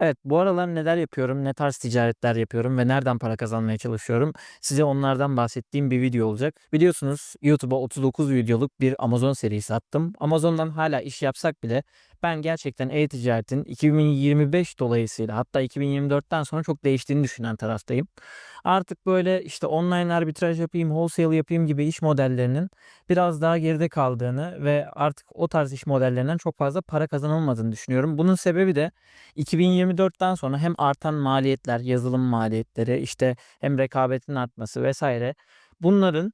Evet, bu aralar neler yapıyorum, ne tarz ticaretler yapıyorum ve nereden para kazanmaya çalışıyorum, size onlardan bahsettiğim bir video olacak. Biliyorsunuz YouTube'a 39 videoluk bir Amazon serisi attım. Amazon'dan hala iş yapsak bile ben gerçekten e-ticaretin 2025 dolayısıyla hatta 2024'ten sonra çok değiştiğini düşünen taraftayım. Artık böyle işte online arbitraj yapayım, wholesale yapayım gibi iş modellerinin biraz daha geride kaldığını ve artık o tarz iş modellerinden çok fazla para kazanılmadığını düşünüyorum. Bunun sebebi de 2024'ten sonra hem artan maliyetler, yazılım maliyetleri, işte hem rekabetin artması vesaire bunların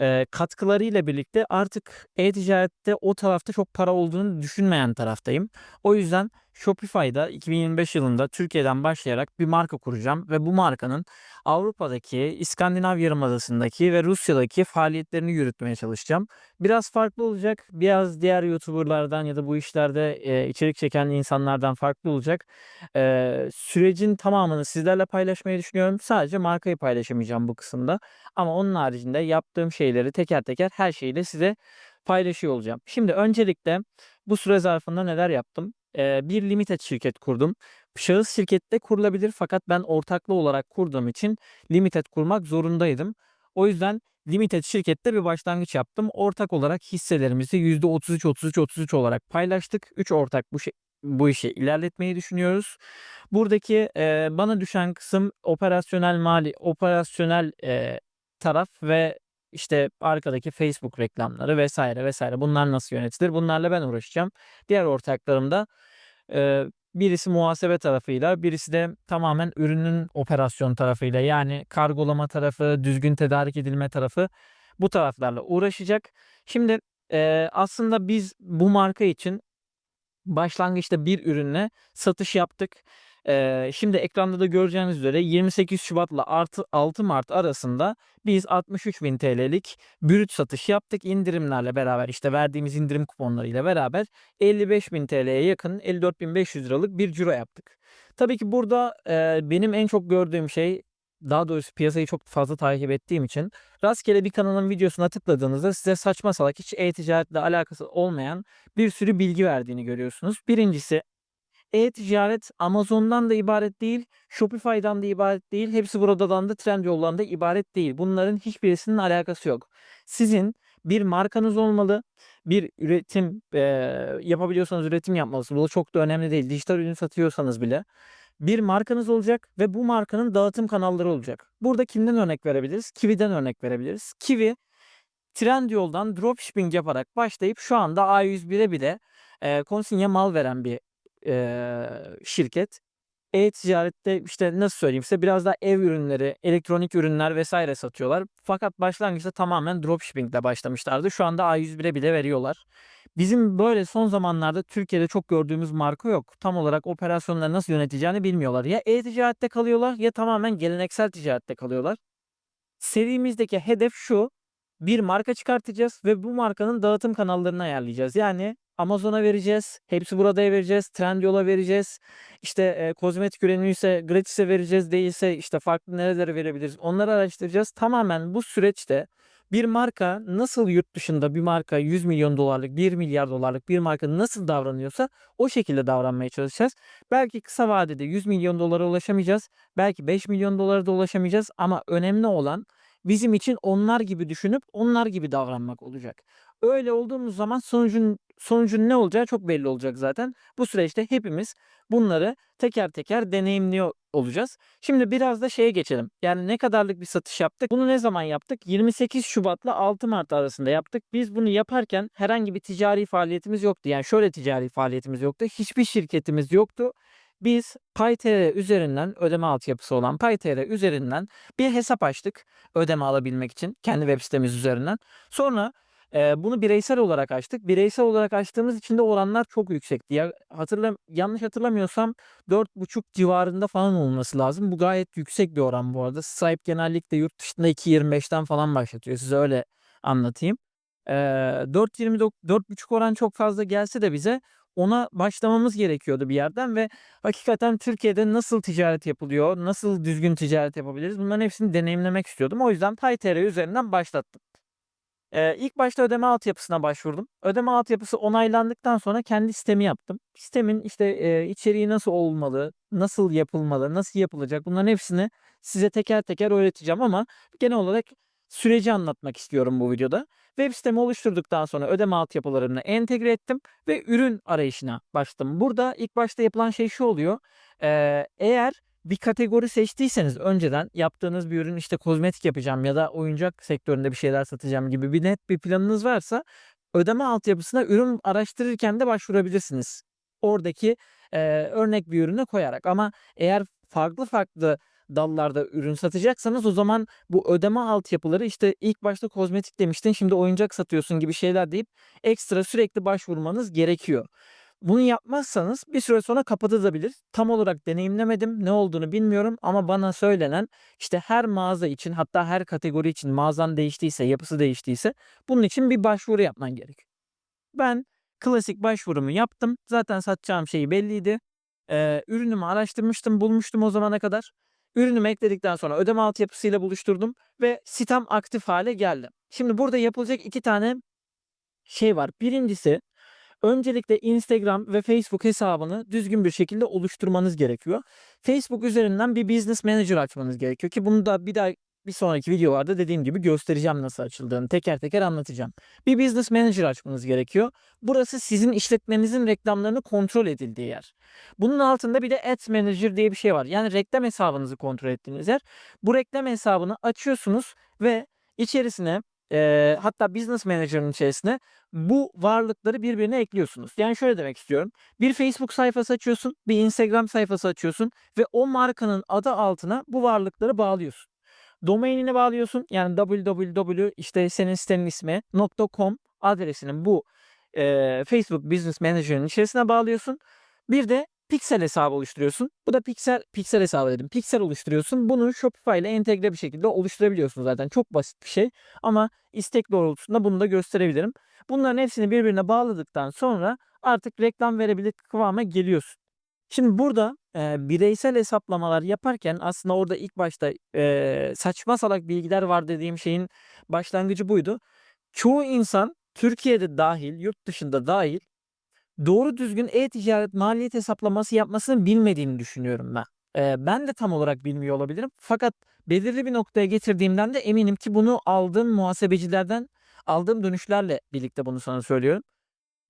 Eee, katkılarıyla birlikte artık e-ticarette o tarafta çok para olduğunu düşünmeyen taraftayım. O yüzden Shopify'da 2025 yılında Türkiye'den başlayarak bir marka kuracağım ve bu markanın Avrupa'daki, İskandinav Yarımadası'ndaki ve Rusya'daki faaliyetlerini yürütmeye çalışacağım. Biraz farklı olacak, biraz diğer YouTuber'lardan ya da bu işlerde, eee, içerik çeken insanlardan farklı olacak. Eee, sürecin tamamını sizlerle paylaşmayı düşünüyorum. Sadece markayı paylaşamayacağım bu kısımda. Ama onun haricinde yaptığım şeyleri teker teker her şeyi de size paylaşıyor olacağım. Şimdi öncelikle bu süre zarfında neler yaptım? Bir limited şirket kurdum. Şahıs şirkette kurulabilir fakat ben ortaklı olarak kurduğum için limited kurmak zorundaydım. O yüzden limited şirkette bir başlangıç yaptım. Ortak olarak hisselerimizi %33-33-33 olarak paylaştık. 3 ortak bu şey bu işi ilerletmeyi düşünüyoruz. Buradaki, eee, bana düşen kısım operasyonel mali operasyonel, eee, taraf ve, işte, arkadaki Facebook reklamları vesaire vesaire bunlar nasıl yönetilir? Bunlarla ben uğraşacağım. Diğer ortaklarım da, eee, birisi muhasebe tarafıyla, birisi de tamamen ürünün operasyon tarafıyla, yani kargolama tarafı, düzgün tedarik edilme tarafı bu taraflarla uğraşacak. Şimdi, eee, aslında biz bu marka için başlangıçta bir ürünle satış yaptık. Eee, şimdi ekranda da göreceğiniz üzere 28 Şubat'la artı 6 Mart arasında biz 63.000 TL'lik brüt satış yaptık. İndirimlerle beraber işte verdiğimiz indirim kuponlarıyla beraber 55.000 TL'ye yakın 54.500 liralık bir ciro yaptık. Tabii ki burada eee, benim en çok gördüğüm şey daha doğrusu piyasayı çok fazla takip ettiğim için rastgele bir kanalın videosuna tıkladığınızda size saçma salak hiç e-ticaretle alakası olmayan bir sürü bilgi verdiğini görüyorsunuz. Birincisi e-ticaret Amazon'dan da ibaret değil, Shopify'dan da ibaret değil, hepsi buradan da Trendyol'dan da ibaret değil. Bunların hiçbirisinin alakası yok. Sizin bir markanız olmalı, bir üretim eee, yapabiliyorsanız üretim yapmalısınız. Bu çok da önemli değil. Dijital ürün satıyorsanız bile bir markanız olacak ve bu markanın dağıtım kanalları olacak. Burada kimden örnek verebiliriz? Kiwi'den örnek verebiliriz. Kiwi Trendyol'dan dropshipping yaparak başlayıp şu anda A101'e bile eee konsinye mal veren bir eee, şirket. E-ticarette işte nasıl söyleyeyim size biraz daha ev ürünleri, elektronik ürünler vesaire satıyorlar. Fakat başlangıçta tamamen dropshipping ile başlamışlardı. Şu anda A101'e bile veriyorlar. Bizim böyle son zamanlarda Türkiye'de çok gördüğümüz marka yok. Tam olarak operasyonları nasıl yöneteceğini bilmiyorlar. Ya e-ticarette kalıyorlar ya tamamen geleneksel ticarette kalıyorlar. Serimizdeki hedef şu. Bir marka çıkartacağız ve bu markanın dağıtım kanallarını ayarlayacağız. Yani Amazon'a vereceğiz, Hepsi Burada'ya vereceğiz, Trendyol'a vereceğiz. İşte, eee, kozmetik ürünüyse gratis'e vereceğiz, değilse, işte, farklı nerelere verebiliriz onları araştıracağız. Tamamen bu süreçte bir marka nasıl yurt dışında bir marka $100.000.000'lık, $1.000.000.000'lık bir marka nasıl davranıyorsa o şekilde davranmaya çalışacağız. Belki kısa vadede $100.000.000'lara ulaşamayacağız. Belki $5.000.000'lara da ulaşamayacağız ama önemli olan bizim için onlar gibi düşünüp onlar gibi davranmak olacak. Öyle olduğumuz zaman sonucun sonucun ne olacağı çok belli olacak zaten. Bu süreçte hepimiz bunları teker teker deneyimliyor olacağız. Şimdi biraz da şeye geçelim. Yani ne kadarlık bir satış yaptık? Bunu ne zaman yaptık? 28 Şubat'la 6 Mart arasında yaptık. Biz bunu yaparken herhangi bir ticari faaliyetimiz yoktu. Yani şöyle ticari faaliyetimiz yoktu. Hiçbir şirketimiz yoktu. Biz PayTR üzerinden ödeme altyapısı olan PayTR üzerinden bir hesap açtık ödeme alabilmek için kendi web sitemiz üzerinden. Sonra Eee, bunu bireysel olarak açtık. Bireysel olarak açtığımız için de oranlar çok yüksekti. Ya hatırlam yanlış hatırlamıyorsam 4,5 civarında falan olması lazım. Bu gayet yüksek bir oran bu arada. Stripe genellikle yurt dışında 2.25'ten falan başlatıyor. Size öyle anlatayım. 4.29 4,5 oran çok fazla gelse de bize ona başlamamız gerekiyordu bir yerden ve hakikaten Türkiye'de nasıl ticaret yapılıyor, nasıl düzgün ticaret yapabiliriz bunların hepsini deneyimlemek istiyordum. O yüzden PayTR üzerinden başlattım. Eee, ilk başta ödeme altyapısına başvurdum. Ödeme altyapısı onaylandıktan sonra kendi sitemi yaptım. Sitemin, işte, eee, içeriği nasıl olmalı, nasıl yapılmalı, nasıl yapılacak bunların hepsini size teker teker öğreteceğim ama genel olarak süreci anlatmak istiyorum bu videoda. Web sitemi oluşturduktan sonra ödeme altyapılarını entegre ettim ve ürün arayışına başladım. Burada ilk başta yapılan şey şu oluyor. Eee, eğer bir kategori seçtiyseniz önceden yaptığınız bir ürün işte kozmetik yapacağım ya da oyuncak sektöründe bir şeyler satacağım gibi bir net bir planınız varsa ödeme altyapısına ürün araştırırken de başvurabilirsiniz. Oradaki eee, örnek bir ürüne koyarak ama eğer farklı farklı dallarda ürün satacaksanız o zaman bu ödeme altyapıları işte ilk başta kozmetik demiştin şimdi oyuncak satıyorsun gibi şeyler deyip ekstra sürekli başvurmanız gerekiyor. Bunu yapmazsanız bir süre sonra kapatılabilir. Tam olarak deneyimlemedim. Ne olduğunu bilmiyorum ama bana söylenen işte her mağaza için hatta her kategori için mağazan değiştiyse, yapısı değiştiyse bunun için bir başvuru yapman gerekiyor. Ben klasik başvurumu yaptım. Zaten satacağım şey belliydi. Eee, ürünümü araştırmıştım, bulmuştum o zamana kadar. Ürünümü ekledikten sonra ödeme altyapısıyla buluşturdum ve sitem aktif hale geldi. Şimdi burada yapılacak iki tane şey var. Birincisi öncelikle Instagram ve Facebook hesabını düzgün bir şekilde oluşturmanız gerekiyor. Facebook üzerinden bir Business Manager açmanız gerekiyor ki bunu da bir daha bir sonraki videolarda dediğim gibi göstereceğim nasıl açıldığını. Teker teker anlatacağım. Bir Business Manager açmanız gerekiyor. Burası sizin işletmenizin reklamlarını kontrol edildiği yer. Bunun altında bir de Ads Manager diye bir şey var. Yani reklam hesabınızı kontrol ettiğiniz yer. Bu reklam hesabını açıyorsunuz ve içerisine eee, hatta Business Manager'ın içerisine bu varlıkları birbirine ekliyorsunuz. Yani şöyle demek istiyorum. Bir Facebook sayfası açıyorsun, bir Instagram sayfası açıyorsun ve o markanın adı altına bu varlıkları bağlıyorsun. Domainini bağlıyorsun. Yani www işte senin sitenin ismi .com adresinin bu eee, Facebook Business Manager'ın içerisine bağlıyorsun. Bir de Pixel hesabı oluşturuyorsun. Bu da Pixel Pixel hesabı dedim. Pixel oluşturuyorsun. Bunu Shopify ile entegre bir şekilde oluşturabiliyorsun zaten. Çok basit bir şey ama istek doğrultusunda bunu da gösterebilirim. Bunların hepsini birbirine bağladıktan sonra artık reklam verebilir kıvama geliyorsun. Şimdi burada, eee, bireysel hesaplamalar yaparken aslında orada ilk başta, eee, saçma salak bilgiler var dediğim şeyin başlangıcı buydu. Çoğu insan Türkiye'de dahil, yurt dışında dahil doğru düzgün e-ticaret maliyet hesaplaması yapmasını bilmediğini düşünüyorum ben. Eee, ben de tam olarak bilmiyor olabilirim. Fakat belirli bir noktaya getirdiğimden de eminim ki bunu aldığım muhasebecilerden aldığım dönüşlerle birlikte bunu sana söylüyorum.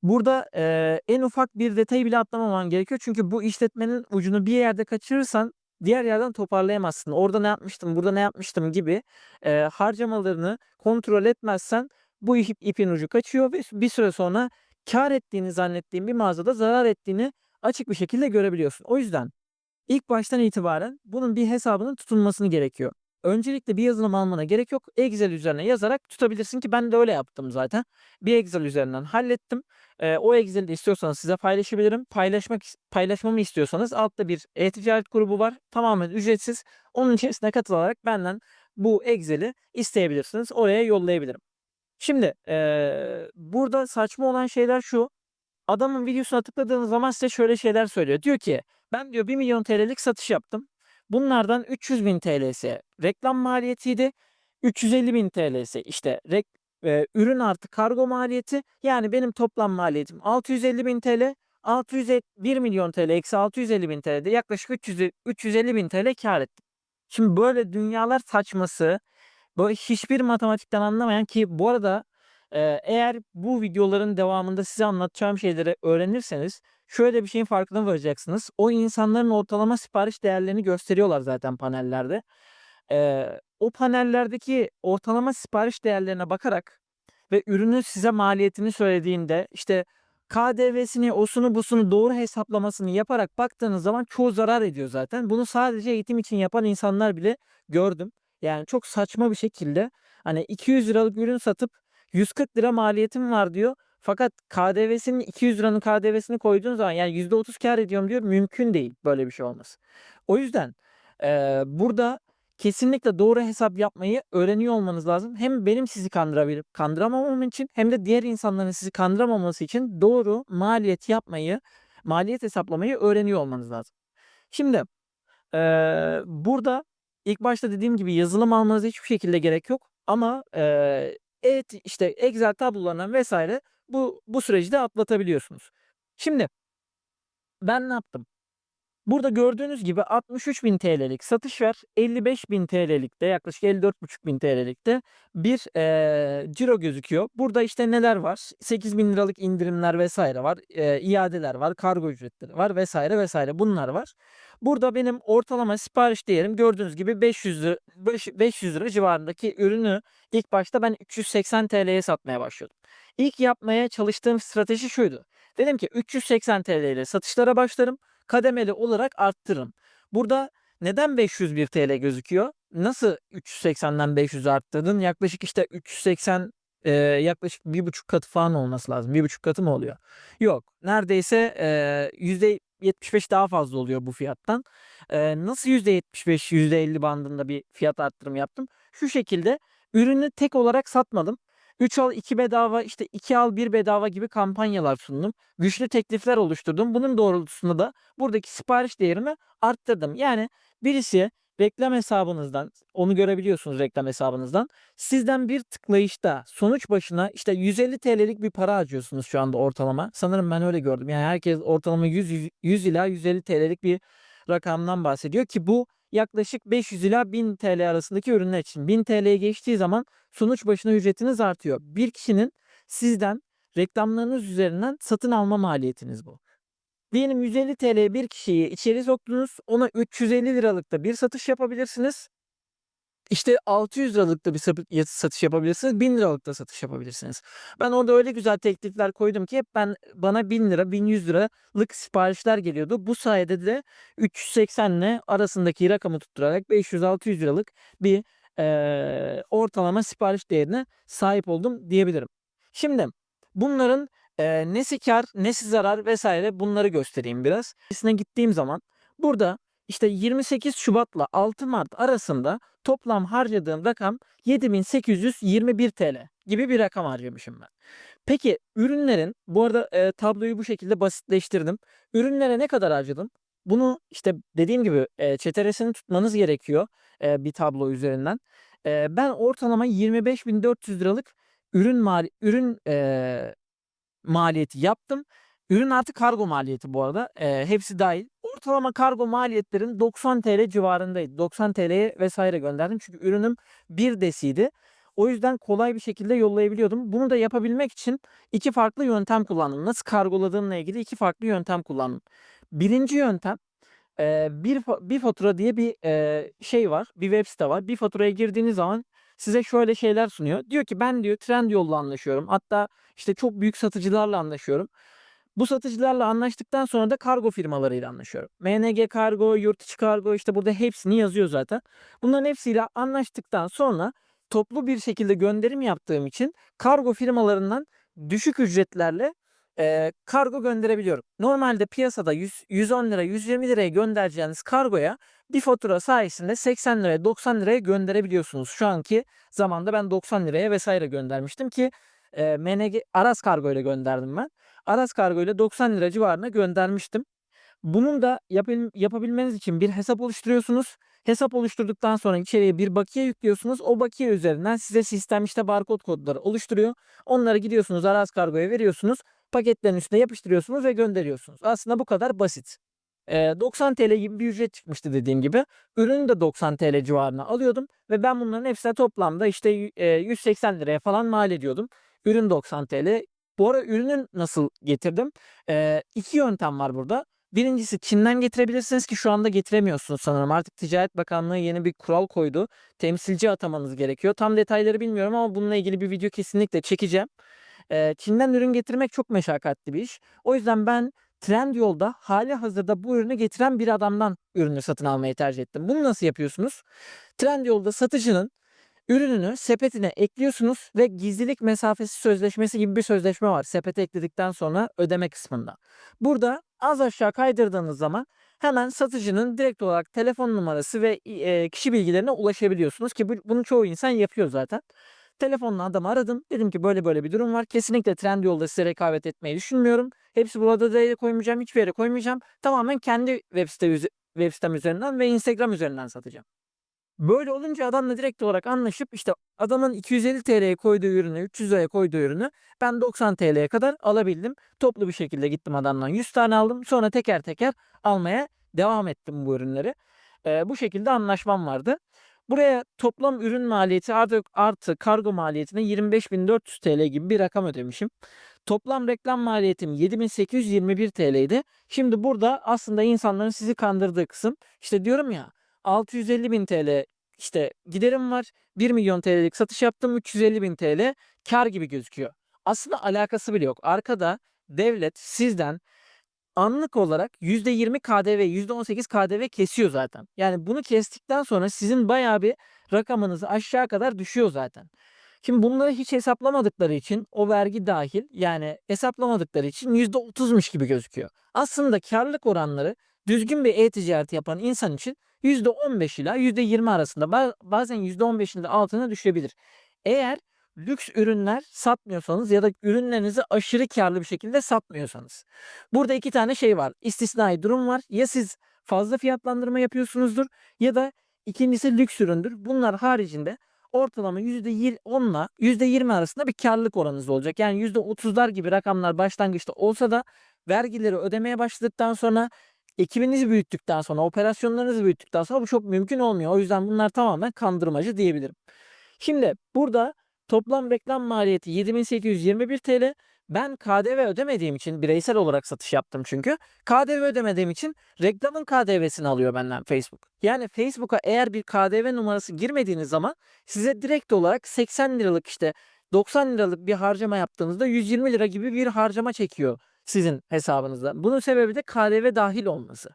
Burada, eee, en ufak bir detayı bile atlamaman gerekiyor. Çünkü bu işletmenin ucunu bir yerde kaçırırsan diğer yerden toparlayamazsın. Orada ne yapmıştım, burada ne yapmıştım gibi, eee, harcamalarını kontrol etmezsen bu ip ipin ucu kaçıyor ve bir süre sonra kâr ettiğini zannettiğin bir mağazada zarar ettiğini açık bir şekilde görebiliyorsun. O yüzden ilk baştan itibaren bunun bir hesabının tutulmasını gerekiyor. Öncelikle bir yazılım almana gerek yok. Excel üzerine yazarak tutabilirsin ki ben de öyle yaptım zaten. Bir Excel üzerinden hallettim. Eee, o Excel'i de istiyorsanız size paylaşabilirim. Paylaşmak paylaşmamı istiyorsanız altta bir e-ticaret grubu var. Tamamen ücretsiz. Onun içerisine katılarak benden bu Excel'i isteyebilirsiniz. Oraya yollayabilirim. Şimdi, eee, burada saçma olan şeyler şu. Adamın videosuna tıkladığınız zaman size şöyle şeyler söylüyor. Diyor ki ben diyor ₺1.000.000 TL'lik satış yaptım. Bunlardan $300.000 TL'si reklam maliyetiydi. $350.000 TL'si işte rek eee, ürün artı kargo maliyeti. Yani benim toplam maliyetim $650.000 TL. 600 1.000.000 TL eksi $650.000 TL'de yaklaşık 300 $350.000 TL kâr ettim. Şimdi böyle dünyalar saçması, böyle hiçbir matematikten anlamayan ki bu arada, eğer bu videoların devamında size anlatacağım şeyleri öğrenirseniz şöyle bir şeyin farkına varacaksınız. O insanların ortalama sipariş değerlerini gösteriyorlar zaten panellerde. O panellerdeki ortalama sipariş değerlerine bakarak ve ürünün size maliyetini söylediğinde işte KDV'sini, osunu busunu doğru hesaplamasını yaparak baktığınız zaman çoğu zarar ediyor zaten. Bunu sadece eğitim için yapan insanlar bile gördüm. Yani çok saçma bir şekilde hani €200'lık ürün satıp €140 maliyetim var diyor. Fakat KDV'sinin €200'nın KDV'sini koyduğun zaman yani %30 kâr ediyorum diyor. Mümkün değil böyle bir şey olması. O yüzden, eee, burada kesinlikle doğru hesap yapmayı öğreniyor olmanız lazım. Hem benim sizi kandırabilip kandıramamam için hem de diğer insanların sizi kandıramaması için doğru maliyet yapmayı, maliyet hesaplamayı öğreniyor olmanız lazım. Şimdi, eee, burada ilk başta dediğim gibi yazılım almanıza hiçbir şekilde gerek yok ama, eee, evet işte Excel tablolarından vesaire bu bu süreci de atlatabiliyorsunuz. Şimdi ben ne yaptım? Burada gördüğünüz gibi 63.000 TL'lik satış var. 55.000 TL'lik de yaklaşık 54.500 TL'lik de bir eee ciro gözüküyor. Burada işte neler var? 8.000 liralık indirimler vesaire var. Eee, iadeler var, kargo ücretleri var vesaire vesaire bunlar var. Burada benim ortalama sipariş değerim gördüğünüz gibi 500 lira, 500 lira civarındaki ürünü ilk başta ben 380 TL'ye satmaya başladım. İlk yapmaya çalıştığım strateji şuydu. Dedim ki 380 TL ile satışlara başlarım kademeli olarak arttırırım. Burada neden 501 TL gözüküyor? Nasıl 380'den 500 arttırdın? Yaklaşık işte 380 e, yaklaşık bir buçuk katı falan olması lazım. Bir buçuk katı mı oluyor? Yok. Neredeyse e, %75 daha fazla oluyor bu fiyattan. E, nasıl %75, %50 bandında bir fiyat arttırım yaptım? Şu şekilde ürünü tek olarak satmadım. 3 al 2 bedava işte 2 al 1 bedava gibi kampanyalar sundum. Güçlü teklifler oluşturdum. Bunun doğrultusunda da buradaki sipariş değerimi arttırdım. Yani birisi reklam hesabınızdan onu görebiliyorsunuz reklam hesabınızdan. Sizden bir tıklayışta sonuç başına işte 150 TL'lik bir para harcıyorsunuz şu anda ortalama. Sanırım ben öyle gördüm. Yani herkes ortalama 100, 100 ila 150 TL'lik bir rakamdan bahsediyor ki bu yaklaşık 500 ila 1000 TL arasındaki ürünler için. 1000 TL'ye geçtiği zaman sonuç başına ücretiniz artıyor. Bir kişinin sizden reklamlarınız üzerinden satın alma maliyetiniz bu. Diyelim 150 TL'ye bir kişiyi içeri soktunuz. Ona 350 liralıkta bir satış yapabilirsiniz. İşte 600 liralıkta bir satış yapabilirsiniz. 1000 liralıkta satış yapabilirsiniz. Ben orada öyle güzel teklifler koydum ki hep ben bana 1000 lira 1100 liralık siparişler geliyordu. Bu sayede de 380 ile arasındaki rakamı tutturarak 500-600 liralık bir e, ortalama sipariş değerine sahip oldum diyebilirim. Şimdi bunların e, nesi kar, nesi zarar vesaire bunları göstereyim biraz. Sitesine gittiğim zaman burada işte 28 Şubat'la 6 Mart arasında toplam harcadığım rakam 7821 TL gibi bir rakam harcamışım ben. Peki ürünlerin bu arada e, tabloyu bu şekilde basitleştirdim. Ürünlere ne kadar harcadım? Bunu işte dediğim gibi e, çeteresini tutmanız gerekiyor e, bir tablo üzerinden. E, ben ortalama 25.400 liralık ürün mali ürün e, maliyeti yaptım. Ürün artı kargo maliyeti bu arada. E, hepsi dahil. Ortalama kargo maliyetlerin 90 TL civarındaydı. 90 TL'ye vesaire gönderdim. Çünkü ürünüm bir desiydi. O yüzden kolay bir şekilde yollayabiliyordum. Bunu da yapabilmek için iki farklı yöntem kullandım. Nasıl kargoladığımla ilgili iki farklı yöntem kullandım. Birinci yöntem e, bir, bir fatura diye bir e, şey var. Bir web site var. Bir faturaya girdiğiniz zaman size şöyle şeyler sunuyor. Diyor ki ben diyor Trendyol'la anlaşıyorum. Hatta işte çok büyük satıcılarla anlaşıyorum. Bu satıcılarla anlaştıktan sonra da kargo firmalarıyla anlaşıyorum. MNG Kargo, Yurtiçi Kargo işte burada hepsini yazıyor zaten. Bunların hepsiyle anlaştıktan sonra toplu bir şekilde gönderim yaptığım için kargo firmalarından düşük ücretlerle e, kargo gönderebiliyorum. Normalde piyasada 100, 110 lira 120 liraya göndereceğiniz kargoya bir fatura sayesinde 80 liraya 90 liraya gönderebiliyorsunuz. Şu anki zamanda ben 90 liraya vesaire göndermiştim ki e, MNG Aras Kargo ile gönderdim ben. Aras Kargo ile 90 lira civarına göndermiştim. Bunun da yapabil, yapabilmeniz için bir hesap oluşturuyorsunuz. Hesap oluşturduktan sonra içeriye bir bakiye yüklüyorsunuz. O bakiye üzerinden size sistem işte barkod kodları oluşturuyor. Onları gidiyorsunuz Aras Kargo'ya veriyorsunuz. Paketlerin üstüne yapıştırıyorsunuz ve gönderiyorsunuz. Aslında bu kadar basit. 90 TL gibi bir ücret çıkmıştı dediğim gibi. Ürünü de 90 TL civarına alıyordum ve ben bunların hepsine toplamda işte 180 liraya falan mal ediyordum. Ürün 90 TL. Bu ara ürünü nasıl getirdim? İki yöntem var burada. Birincisi Çin'den getirebilirsiniz ki şu anda getiremiyorsunuz sanırım. Artık Ticaret Bakanlığı yeni bir kural koydu. Temsilci atamanız gerekiyor. Tam detayları bilmiyorum ama bununla ilgili bir video kesinlikle çekeceğim. Çin'den ürün getirmek çok meşakkatli bir iş. O yüzden ben Trendyol'da hali hazırda bu ürünü getiren bir adamdan ürünü satın almayı tercih ettim. Bunu nasıl yapıyorsunuz? Trendyol'da satıcının ürününü sepetine ekliyorsunuz ve gizlilik mesafesi sözleşmesi gibi bir sözleşme var. Sepete ekledikten sonra ödeme kısmında. Burada az aşağı kaydırdığınız zaman hemen satıcının direkt olarak telefon numarası ve kişi bilgilerine ulaşabiliyorsunuz ki bunu çoğu insan yapıyor zaten. Telefonla adamı aradım. Dedim ki böyle böyle bir durum var. Kesinlikle Trendyol'da size rekabet etmeyi düşünmüyorum. Hepsi burada da koymayacağım. Hiçbir yere koymayacağım. Tamamen kendi web, site, web sitem üzerinden ve Instagram üzerinden satacağım. Böyle olunca adamla direkt olarak anlaşıp işte adamın 250 TL'ye koyduğu ürünü 300 liraya koyduğu ürünü ben 90 TL'ye kadar alabildim. Toplu bir şekilde gittim adamdan 100 tane aldım. Sonra teker teker almaya devam ettim bu ürünleri. Eee, bu şekilde anlaşmam vardı. Buraya toplam ürün maliyeti artı, artı kargo maliyetine 25.400 TL gibi bir rakam ödemişim. Toplam reklam maliyetim 7821 TL'ydi. Şimdi burada aslında insanların sizi kandırdığı kısım işte diyorum ya 650.000 TL işte giderim var 1 milyon TL'lik satış yaptım 350.000 TL kar gibi gözüküyor. Aslında alakası bile yok. Arkada devlet sizden anlık olarak %20 KDV, %18 KDV kesiyor zaten. Yani bunu kestikten sonra sizin bayağı bir rakamınız aşağı kadar düşüyor zaten. Şimdi bunları hiç hesaplamadıkları için o vergi dahil yani hesaplamadıkları için %30'muş gibi gözüküyor. Aslında karlılık oranları düzgün bir e-ticareti yapan insan için %15 ila %20 arasında ba- bazen %15'in de altına düşebilir. Eğer lüks ürünler satmıyorsanız ya da ürünlerinizi aşırı karlı bir şekilde satmıyorsanız. Burada iki tane şey var. İstisnai durum var. Ya siz fazla fiyatlandırma yapıyorsunuzdur ya da ikincisi lüks üründür. Bunlar haricinde ortalama %10'la %20 arasında bir karlılık oranınız olacak. Yani %30'lar gibi rakamlar başlangıçta olsa da vergileri ödemeye başladıktan sonra ekibinizi büyüttükten sonra, operasyonlarınızı büyüttükten sonra bu çok mümkün olmuyor. O yüzden bunlar tamamen kandırmacı diyebilirim. Şimdi burada toplam reklam maliyeti 7821 TL. Ben KDV ödemediğim için bireysel olarak satış yaptım çünkü. KDV ödemediğim için reklamın KDV'sini alıyor benden Facebook. Yani Facebook'a eğer bir KDV numarası girmediğiniz zaman size direkt olarak 80 liralık işte 90 liralık bir harcama yaptığınızda 120 lira gibi bir harcama çekiyor sizin hesabınızda. Bunun sebebi de KDV dahil olması.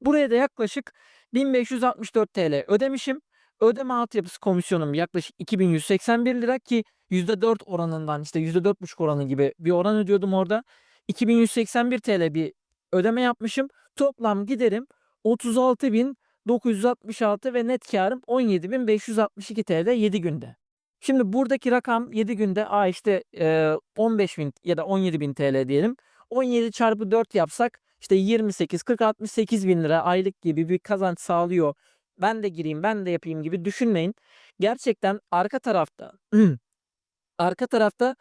Buraya da yaklaşık 1564 TL ödemişim. Ödeme altyapısı komisyonum yaklaşık 2181 lira ki %4 oranından işte %4,5 oranı gibi bir oran ödüyordum orada. 2181 TL bir ödeme yapmışım. Toplam giderim 36.966 ve net karım 17.562 TL 7 günde. Şimdi buradaki rakam 7 günde a işte e, 15.000 ya da 17.000 TL diyelim. 17 çarpı 4 yapsak işte 28, 40, 68 bin lira aylık gibi bir kazanç sağlıyor. Ben de gireyim, ben de yapayım gibi düşünmeyin. Gerçekten arka tarafta arka tarafta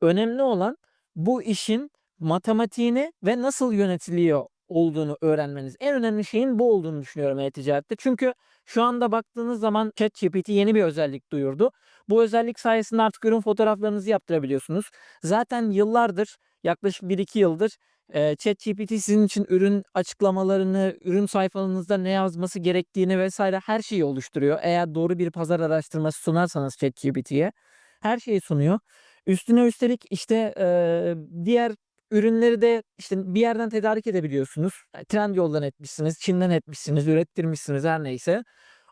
önemli olan bu işin matematiğini ve nasıl yönetiliyor olduğunu öğrenmeniz. En önemli şeyin bu olduğunu düşünüyorum e-ticarette. Çünkü şu anda baktığınız zaman ChatGPT yeni bir özellik duyurdu. Bu özellik sayesinde artık ürün fotoğraflarınızı yaptırabiliyorsunuz. Zaten yıllardır, yaklaşık 1-2 yıldır Eee, ChatGPT sizin için ürün açıklamalarını, ürün sayfanızda ne yazması gerektiğini vesaire her şeyi oluşturuyor. Eğer doğru bir pazar araştırması sunarsanız ChatGPT'ye her şeyi sunuyor. Üstüne üstelik işte eee, diğer ürünleri de işte bir yerden tedarik edebiliyorsunuz. Yani Trendyol'dan etmişsiniz, Çin'den etmişsiniz, ürettirmişsiniz her neyse.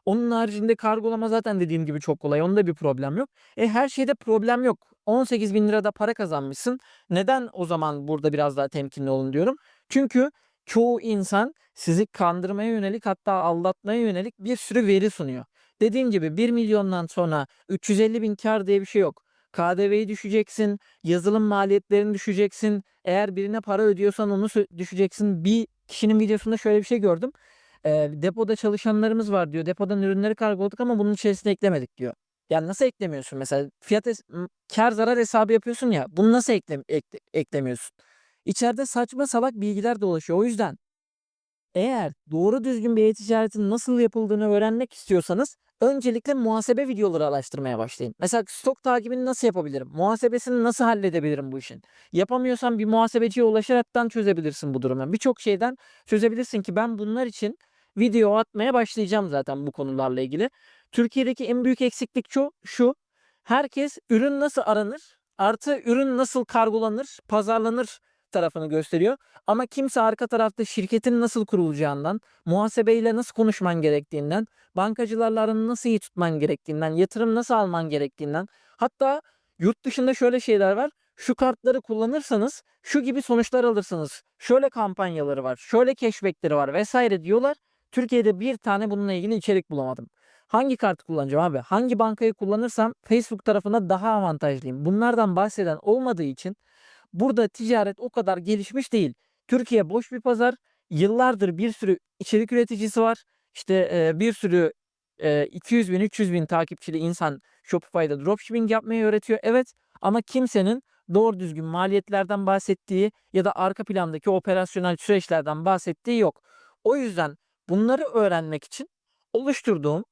Onun haricinde kargolama zaten dediğim gibi çok kolay. Onda bir problem yok. E her şeyde problem yok. 18.000 lirada para kazanmışsın. Neden o zaman burada biraz daha temkinli olun diyorum. Çünkü çoğu insan sizi kandırmaya yönelik hatta aldatmaya yönelik bir sürü veri sunuyor. Dediğim gibi 1 milyondan sonra 350 bin kar diye bir şey yok. KDV'yi düşeceksin, yazılım maliyetlerini düşeceksin. Eğer birine para ödüyorsan onu düşeceksin. Bir kişinin videosunda şöyle bir şey gördüm. Eee, depoda çalışanlarımız var diyor. Depodan ürünleri kargoladık ama bunun içerisine eklemedik diyor. Ya nasıl eklemiyorsun mesela? Fiyat m- kar zarar hesabı yapıyorsun ya. Bunu nasıl ekle- ekle- eklemiyorsun? İçeride saçma salak bilgiler dolaşıyor. O yüzden eğer doğru düzgün bir e-ticaretin nasıl yapıldığını öğrenmek istiyorsanız öncelikle muhasebe videoları araştırmaya başlayın. Mesela stok takibini nasıl yapabilirim? Muhasebesini nasıl halledebilirim bu işin? Yapamıyorsan bir muhasebeciye ulaşaraktan çözebilirsin bu durumu. Birçok şeyden çözebilirsin ki ben bunlar için video atmaya başlayacağım zaten bu konularla ilgili. Türkiye'deki en büyük eksiklik şu, şu. Herkes ürün nasıl aranır, artı ürün nasıl kargolanır, pazarlanır tarafını gösteriyor. Ama kimse arka tarafta şirketin nasıl kurulacağından, muhasebeyle nasıl konuşman gerektiğinden, bankacılarla aranı nasıl iyi tutman gerektiğinden, yatırım nasıl alman gerektiğinden, hatta yurt dışında şöyle şeyler var. Şu kartları kullanırsanız şu gibi sonuçlar alırsınız. Şöyle kampanyaları var, şöyle cashback'leri var vesaire diyorlar. Türkiye'de bir tane bununla ilgili içerik bulamadım. Hangi kartı kullanacağım abi? Hangi bankayı kullanırsam Facebook tarafına daha avantajlıyım. Bunlardan bahseden olmadığı için burada ticaret o kadar gelişmiş değil. Türkiye boş bir pazar. Yıllardır bir sürü içerik üreticisi var. İşte e, bir sürü Eee, 200 bin 300 bin takipçili insan Shopify'da dropshipping yapmayı öğretiyor. Evet ama kimsenin doğru düzgün maliyetlerden bahsettiği ya da arka plandaki operasyonel süreçlerden bahsettiği yok. O yüzden bunları öğrenmek için oluşturduğum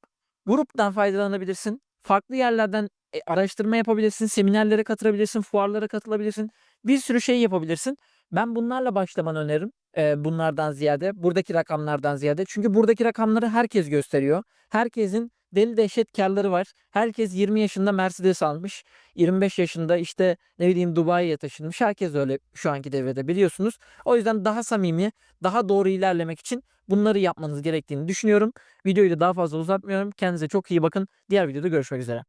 gruptan faydalanabilirsin. Farklı yerlerden e, araştırma yapabilirsin, seminerlere katılabilirsin, fuarlara katılabilirsin. Bir sürü şey yapabilirsin. Ben bunlarla başlamanı öneririm. Eee, bunlardan ziyade, buradaki rakamlardan ziyade. Çünkü buradaki rakamları herkes gösteriyor. Herkesin deli dehşet kârları var. Herkes 20 yaşında Mercedes almış. 25 yaşında işte ne bileyim Dubai'ye taşınmış. Herkes öyle şu anki devrede biliyorsunuz. O yüzden daha samimi, daha doğru ilerlemek için bunları yapmanız gerektiğini düşünüyorum. Videoyu da daha fazla uzatmıyorum. Kendinize çok iyi bakın. Diğer videoda görüşmek üzere.